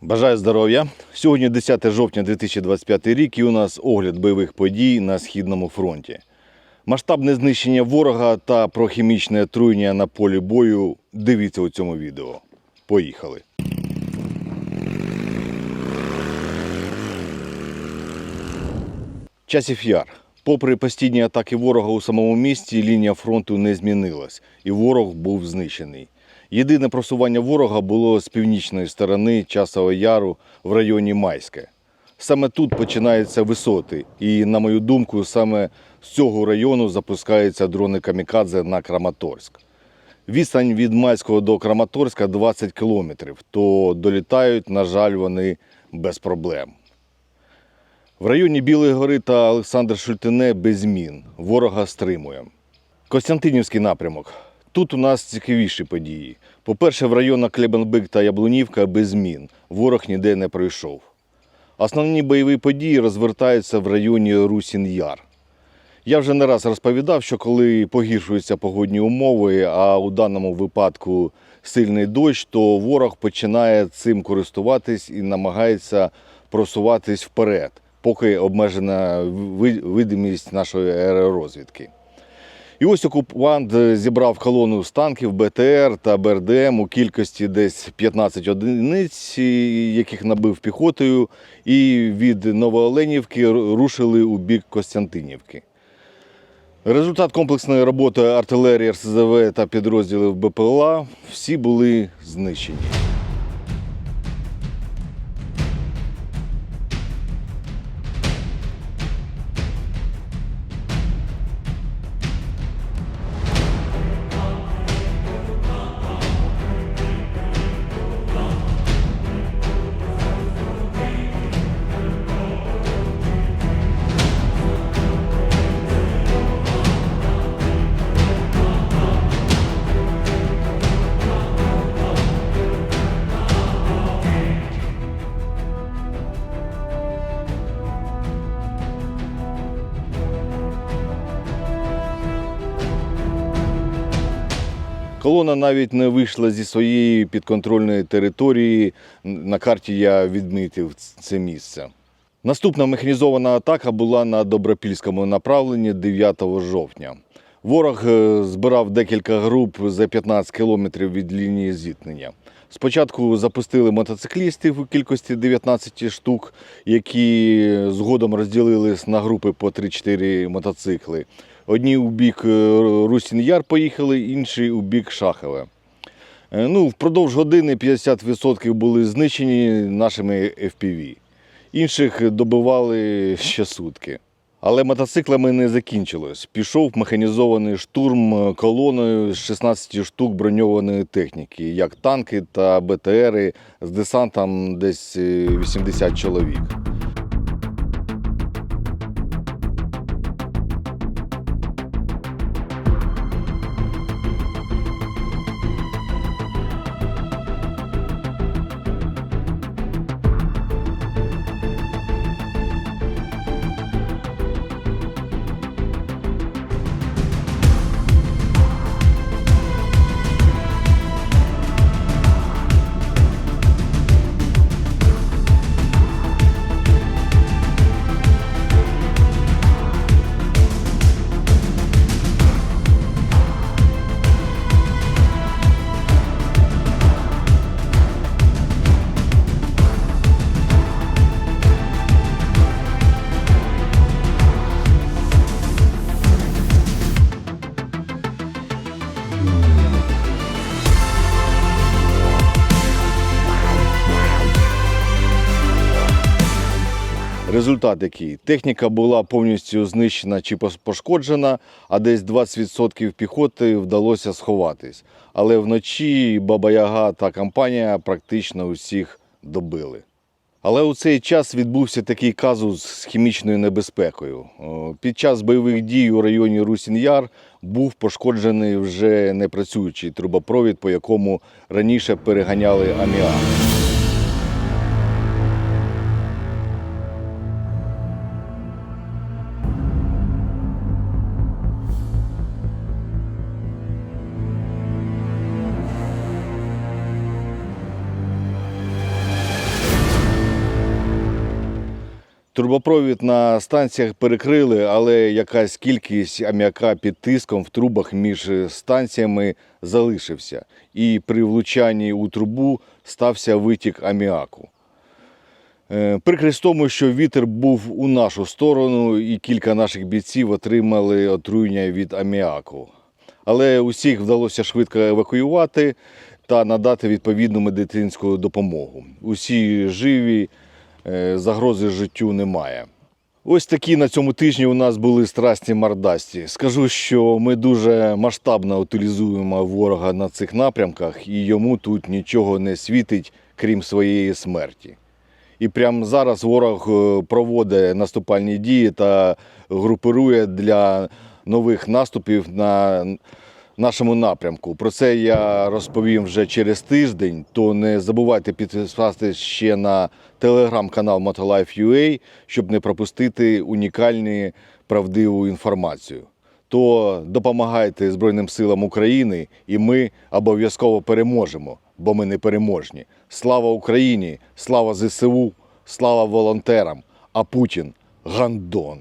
Бажаю здоров'я. Сьогодні 10 жовтня 2025 рік і у нас огляд бойових подій на Східному фронті. Масштабне знищення ворога та про хімічне отруєння на полі бою дивіться у цьому відео. Поїхали. Часів Яр. Попри постійні атаки ворога у самому місті, лінія фронту не змінилась, і ворог був знищений. Єдине просування ворога було з північної сторони Часового Яру в районі Майське. Саме тут починаються висоти, і, на мою думку, саме з цього району запускаються дрони Камікадзе на Краматорськ. Відстань від Майського до Краматорська 20 кілометрів, то долітають, на жаль, вони без проблем. В районі Білої гори та Олександр Шультине без змін. Ворога стримує. Костянтинівський напрямок. Тут у нас цікавіші події. По-перше, в районах Клебенбик та Яблунівка без змін. Ворог ніде не пройшов. Основні бойові події розвертаються в районі Русін-Яр. Я вже не раз розповідав, що коли погіршуються погодні умови, а у даному випадку сильний дощ, то ворог починає цим користуватись і намагається просуватись вперед, поки обмежена видимість нашої аеророзвідки. І ось окупант е, зібрав колону з танків БТР та БРДМ у кількості десь 15 одиниць, яких набив піхотою, і від Новооленівки рушили у бік Костянтинівки. Результат комплексної роботи артилерії РСЗВ та підрозділів БПЛА всі були знищені. Колона навіть не вийшла зі своєї підконтрольної території. На карті я відмітив це місце. Наступна механізована атака була на Добропільському направленні 9 жовтня. Ворог е, збирав декілька груп за 15 кілометрів від лінії зіткнення. Спочатку запустили мотоциклістів у кількості 19 штук, які згодом розділились на групи по 3-4 мотоцикли. Одні у бік е, Русін-Яр поїхали, інші у бік Шахове. Е, Ну, впродовж години 50% були знищені нашими FPV. Інших добивали ще сутки. Але мотоциклами не закінчилось. Пішов механізований штурм колоною з 16 штук броньованої техніки, як танки та БТРи з десантом десь е, 80 чоловік. Результат який? Техніка була повністю знищена чи пошкоджена, а десь 20% піхоти вдалося сховатись. Але вночі Баба Яга та компанія практично усіх добили. Але у цей час відбувся такий казус з хімічною небезпекою. Під час бойових дій у районі Русін-Яр був пошкоджений вже непрацюючий трубопровід, по якому раніше переганяли аміак. Трубопровід на станціях перекрили, але якась кількість аміака під тиском в трубах між станціями залишився. І при влучанні у трубу стався витік аміаку. Е, Прикрість тому, що вітер був у нашу сторону, і кілька наших бійців отримали отруєння від аміаку. Але усіх вдалося швидко евакуювати та надати відповідну медицинську допомогу. Усі живі, загрози життю немає. Ось такі на цьому тижні у нас були страсні мордасті. Скажу, що ми дуже масштабно утилізуємо ворога на цих напрямках, і йому тут нічого не світить, крім своєї смерті. І прямо зараз ворог е, проводить наступальні дії та групирує для нових наступів на нашому напрямку. Про це я розповім вже через тиждень. То не забувайте підписатися ще на телеграм-канал Motolife.ua, щоб не пропустити унікальну правдиву інформацію. То допомагайте Збройним силам України, і ми обов'язково переможемо, бо ми не переможні. Слава Україні! Слава ЗСУ! Слава волонтерам! А Путін гандон!